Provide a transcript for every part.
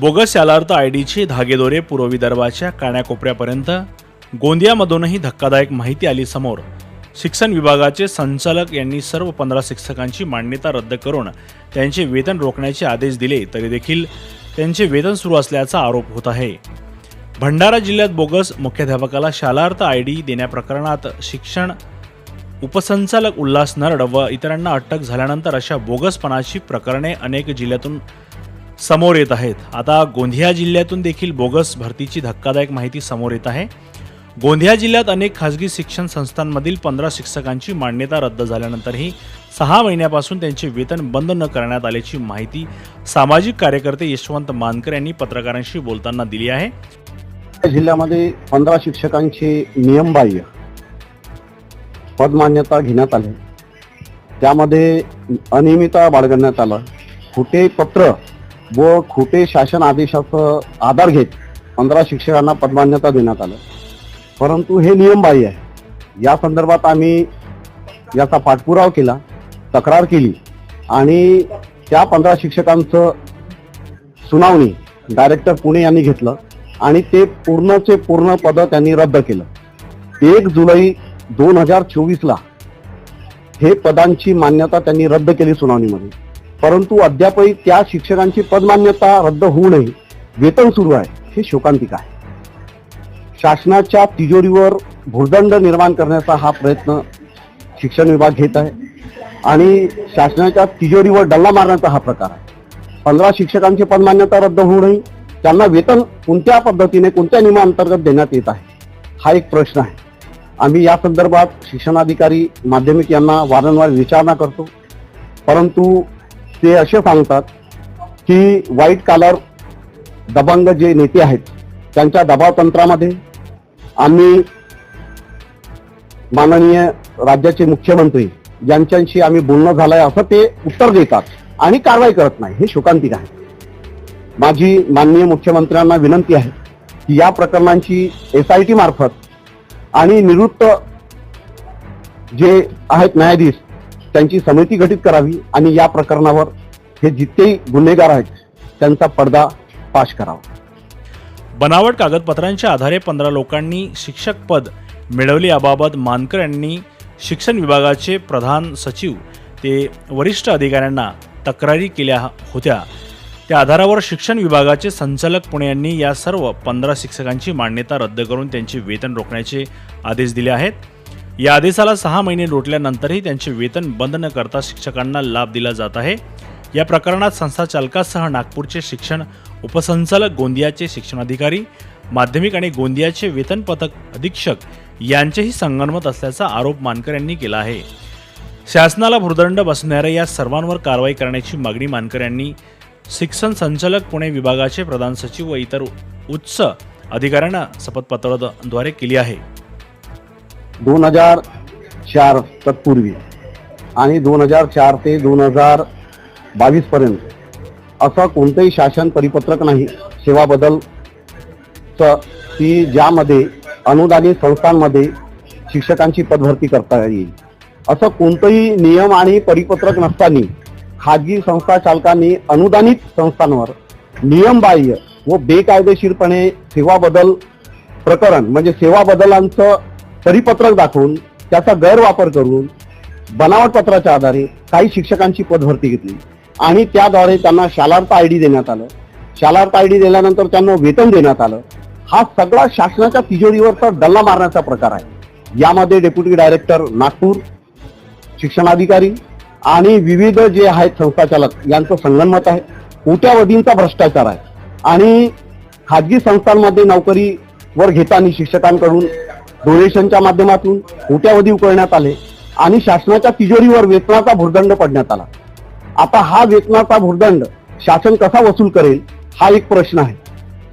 Bogus यालार्थ I डीचे धागेदोरे पूर्व विदर्भाच्या काण्याकोपऱ्यापर्यंत गोंदियामधूनही धक्कादायक माहिती आली समोर. शिक्षण विभागाचे संचालक यांनी सर्व पंधरा शिक्षकांची मान्यता रद्द करून त्यांचे वेतन रोखण्याचे आदेश दिले तरी देखील त्यांचे वेतन सुरू असल्याचा आरोप होत आहे. भंडारा जिल्ह्यात बोगस मुख्याध्यापकाला शालार्थ आय डी देण्याप्रकरणात शिक्षण उपसंचालक उल्हास नरड व इतरांना अटक झाल्यानंतर अशा बोगसपणाची प्रकरणे अनेक जिल्ह्यातून समोर येत आहेत. आता गोंदिया जिल्ह्यातून देखील बोगस भरतीची धक्कादायक माहिती समोर येत आहे. गोंदिया जिल्ह्यात अनेक खासगी शिक्षण संस्थांमधील पंधरा शिक्षकांची मान्यता रद्द झाल्यानंतरही सहा महिन्यापासून त्यांचे वेतन बंद न करण्यात आल्याची माहिती सामाजिक कार्यकर्ते यशवंत मानकर यांनी पत्रकारांशी बोलताना दिली आहे. जिल्ह्यामध्ये पंधरा शिक्षकांची नियमबाह्य पदमान्यता घेण्यात आली. त्यामध्ये अनियमितता बाळगण्यात आलं. कुठे पत्र व खोटे शासन आदेशाचं आधार घेत पंधरा शिक्षकांना पदमान्यता देण्यात आलं. परंतु हे नियमबाह्य आहे. या संदर्भात आम्ही याचा पाठपुरावा केला तक्रार केली आणि त्या पंधरा शिक्षकांचं सुनावणी डायरेक्टर पुणे यांनी घेतलं आणि ते पूर्णचे पूर्ण पद त्यांनी रद्द केलं. एक जुलै दोन हजार चोवीसला हे पदांची मान्यता त्यांनी रद्द केली सुनावणीमध्ये. परंतु अद्यापही त्या शिक्षकांची पदमान्यता रद्द होऊ नये वेतन सुरू आहे हे शोकांतिक आहे. शासनाच्या तिजोरीवर भूर्दंड निर्माण करण्याचा हा प्रयत्न शिक्षण विभाग घेत आहे आणि शासनाच्या तिजोरीवर डल्ला मारण्याचा हा प्रकार आहे. पंधरा शिक्षकांची पदमान्यता रद्द होऊ नये त्यांना वेतन कोणत्या पद्धतीने कोणत्या नियमांतर्गत देण्यात येत आहे हा एक प्रश्न आहे. आम्ही या संदर्भात शिक्षणाधिकारी माध्यमिक यांना वारंवार विचारणा करतो परंतु ते असे सांगतात की व्हाईट कॉलर दबंग जे नेते आहेत त्यांच्या दबाव तंत्रामध्ये आम्ही माननीय राज्याचे मुख्यमंत्री यांच्याशी आम्ही बोलणं झालंय असं ते उत्तर देतात आणि कारवाई करत नाही हे शोकांतिक आहे माझी माननीय मुख्यमंत्र्यांना विनंती आहे की या प्रकरणांची एस आय टी मार्फत आणि निवृत्त जे आहेत न्यायाधीश त्यांची समिती गठीत करावी आणि या प्रकरणावर हे जितकेही गुन्हेगार आहेत त्यांचा पडदा पाश करावा. बनावट कागदपत्रांच्या आधारे पंधरा लोकांनी शिक्षक पद मिळवले. याबाबत मानकर यांनी शिक्षण विभागाचे प्रधान सचिव ते वरिष्ठ अधिकाऱ्यांना तक्रारी केल्या होत्या. त्या आधारावर शिक्षण विभागाचे संचालक पुणे यांनी या सर्व पंधरा शिक्षकांची मान्यता रद्द करून त्यांचे वेतन रोखण्याचे आदेश दिले आहेत. या आदेशाला सहा महिने लोटल्यानंतरही त्यांचे वेतन बंद न करता शिक्षकांना लाभ दिला जात आहे. या प्रकरणात संस्था चालकासह नागपूरचे शिक्षण उपसंचालक गोंदियाचे शिक्षणाधिकारी माध्यमिक आणि गोंदियाचे वेतन पथक अधीक्षक यांचेही संगनमत असल्याचा आरोप मानकर यांनी केला आहे. शासनाला भूर्दंड बसणाऱ्या या सर्वांवर कारवाई करण्याची मागणी मानकर यांनी शिक्षण संचालक पुणे विभागाचे प्रधान सचिव व इतर उच्च अधिकाऱ्यांना शपथपत्राद्वारे केली आहे. दोन हजार चार तत्पूर्वी आणि दोन हजार चार ते दोन हजार बावीसपर्यंत असं कोणतंही शासन परिपत्रक नाही सेवा बदलचं की ज्यामध्ये अनुदानित संस्थांमध्ये शिक्षकांची पदभरती करता येईल. असं कोणतंही नियम आणि परिपत्रक नसताना खाजगी संस्था चालकांनी अनुदानित संस्थांवर नियमबाह्य व बेकायदेशीरपणे सेवा बदल प्रकरण म्हणजे सेवा बदलांचं परिपत्रक दाखवून त्याचा गैरवापर करून बनावट पत्राच्या आधारे काही शिक्षकांची पदभरती घेतली. आणि त्याद्वारे त्यांना शालार्थ आय डी देण्यात आलं. शालार्थ आय डी दिल्यानंतर त्यांना वेतन देण्यात आलं. हा सगळा शासनाच्या तिजोरीवरचा डल्ला मारण्याचा प्रकार आहे. यामध्ये डेप्युटी डायरेक्टर नागपूर शिक्षणाधिकारी आणि विविध जे आहेत संस्थाचालक यांचं संगणमत आहे. कोट्यावधींचा भ्रष्टाचार आहे. आणि खाजगी संस्थांमध्ये नोकरीवर घेताना शिक्षकांकडून डोनेशनच्या माध्यमातून कोट्यावधी उकळण्यात आले आणि शासनाच्या तिजोरीवर वेतनाचा भुर्दंड पडण्यात आला. आता हा वेतनाचा भुर्दंड शासन कसा वसूल करेल हा एक प्रश्न आहे.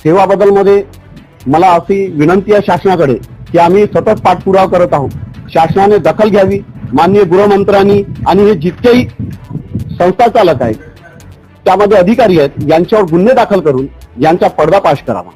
सेवा बदलमध्ये मला अशी विनंती आहे शासनाकडे की आम्ही सतत पाठपुरावा करत आहोत. शासनाने दखल घ्यावी माननीय गृहमंत्र्यांनी आणि हे जितकेही संस्था चालक आहेत त्यामध्ये अधिकारी आहेत यांच्यावर गुन्हे दाखल करून यांचा पर्दाफाश करावा.